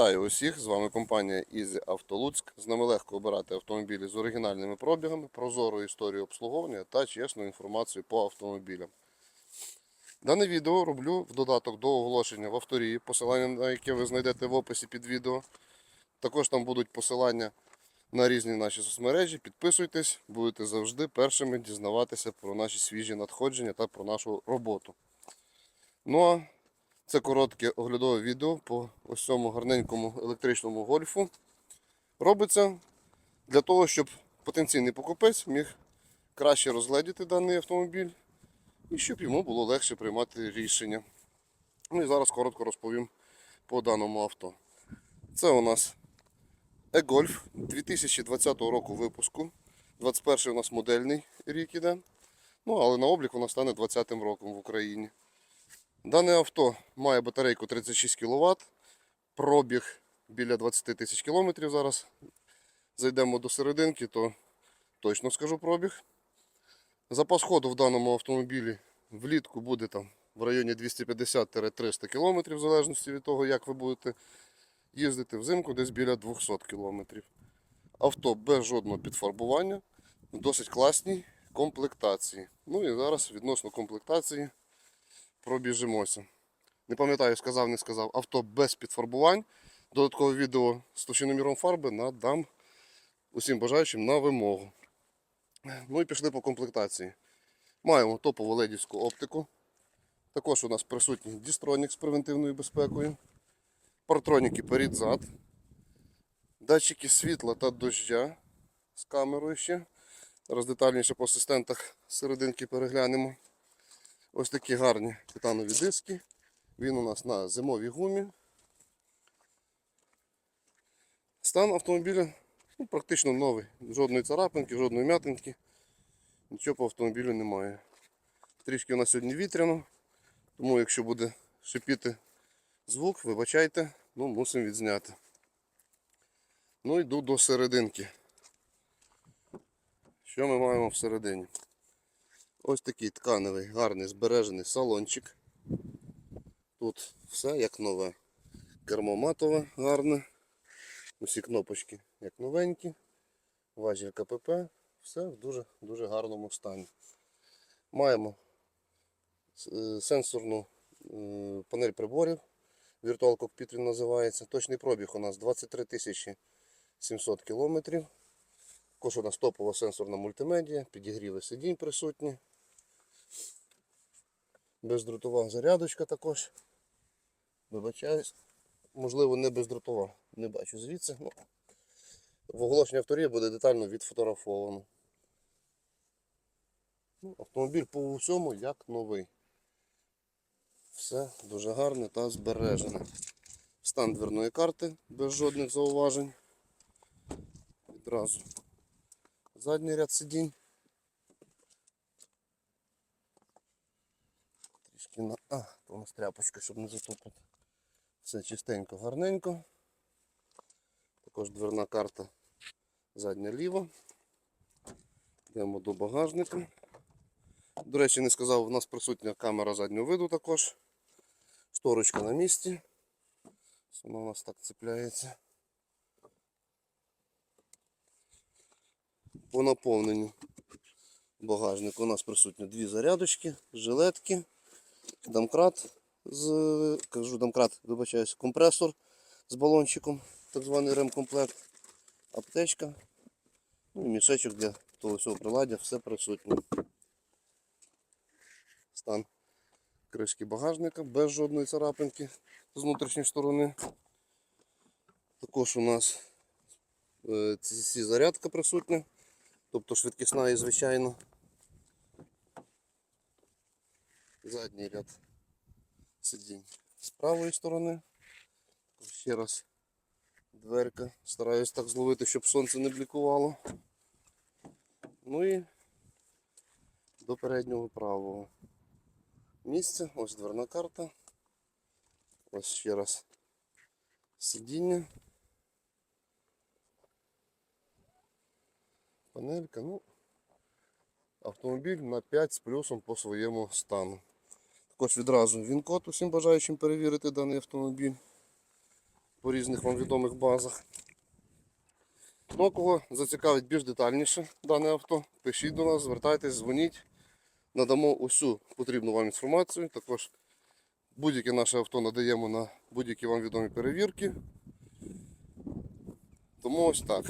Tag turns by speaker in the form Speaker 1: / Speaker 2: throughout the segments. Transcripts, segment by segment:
Speaker 1: Вітаю усіх! З вами компанія Easy Auto Луцьк. З нами легко обирати автомобілі з оригінальними пробігами, прозору історію обслуговування та чесну інформацію по автомобілям. Дане відео роблю в додаток до оголошення в авторії, посилання на яке ви знайдете в описі під відео. Також там будуть посилання на різні наші соцмережі. Підписуйтесь, будете завжди першими дізнаватися про наші свіжі надходження та про нашу роботу. Ну а це коротке оглядове відео по ось цьому гарненькому електричному гольфу. Робиться для того, щоб потенційний покупець міг краще розгледіти даний автомобіль і щоб йому було легше приймати рішення. Ну і зараз коротко розповім по даному авто. Це у нас e-Golf 2020 року випуску. 21 у нас модельний рік іде. Ну, але на облік вона стане 20-м роком в Україні. Дане авто має батарейку 36 кВт, пробіг біля 20 тисяч кілометрів зараз. Зайдемо до серединки, то точно скажу пробіг. Запас ходу в даному автомобілі влітку буде там в районі 250-300 км, в залежності від того, як ви будете їздити взимку десь біля 200 км. Авто без жодного підфарбування, в досить класній комплектації. Ну і зараз відносно комплектації пробіжимося. Не пам'ятаю, сказав, не сказав. Авто без підфарбувань. Додаткове відео з товщиноміром фарби надам усім бажаючим на вимогу. Ну і пішли по комплектації. Маємо топову ледівську оптику. Також у нас присутній дістронік з превентивною безпекою. Партроніки перед-зад. Датчики світла та дождя з камерою ще. Зараз детальніше по асистентах серединки переглянемо. Ось такі гарні титанові диски. Він у нас на зимовій гумі. Стан автомобіля ну, практично новий. Жодної царапинки, жодної м'ятинки. Нічого по автомобілю немає. Трішки у нас сьогодні вітряно, тому якщо буде шипіти звук, вибачайте, ну мусимо відзняти. Ну йду до серединки. Що ми маємо всередині? Ось такий тканевий, гарний збережений салончик. Тут все як нове. Кермо матове, гарне. Усі кнопочки як новенькі. Важіль КПП. Все в дуже, дуже гарному стані. Маємо е, сенсорну е, панель приборів. Virtual Cockpit він називається. Точний пробіг у нас 23 тисячі 700 кілометрів. Також у нас топова сенсорна мультимедія, підігріви сидінь присутні. Бездротова зарядочка також. Вибачаюсь. Можливо, не бездротова. Не бачу звідси. Ну, в оголошенні авторії буде детально відфотографовано. Ну, автомобіль по всьому як новий. Все дуже гарне та збережене. Стан дверної карти без жодних зауважень. Відразу задній ряд сидінь. Трішки на... А, то у нас тряпочка, щоб не затопити. Все чистенько, гарненько. Також дверна карта задня ліва. Йдемо до багажника. До речі, не сказав, у нас присутня камера заднього виду також. Шторочка на місці. Вона у нас так цепляється. По наповненню багажника у нас присутні дві зарядочки, жилетки, домкрат з кажу домкрат, вибачаюсь, компресор з балончиком, так званий ремкомплект, аптечка, ну і мішечок для того всього приладдя, все присутнє. Стан кришки багажника без жодної царапинки з внутрішньої сторони. Також у нас е, ці зарядка присутня, тобто швидкісна і звичайно. Задній ряд сидінь з правої сторони. Ще раз дверка. Стараюсь так зловити, щоб сонце не блікувало. Ну і до переднього правого місця. Ось дверна карта. Ось ще раз сидіння. Панелька, ну, автомобіль на 5 з плюсом по своєму стану. Також відразу він-код усім бажаючим перевірити даний автомобіль. по різних вам відомих базах. Ну, а кого зацікавить більш детальніше дане авто, пишіть до нас, звертайтесь, дзвоніть. Надамо усю потрібну вам інформацію. Також будь-яке наше авто надаємо на будь-які вам відомі перевірки. Тому ось так.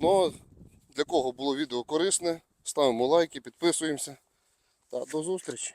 Speaker 1: Ну, для кого було відео корисне, ставимо лайки, підписуємося. Та до зустрічі!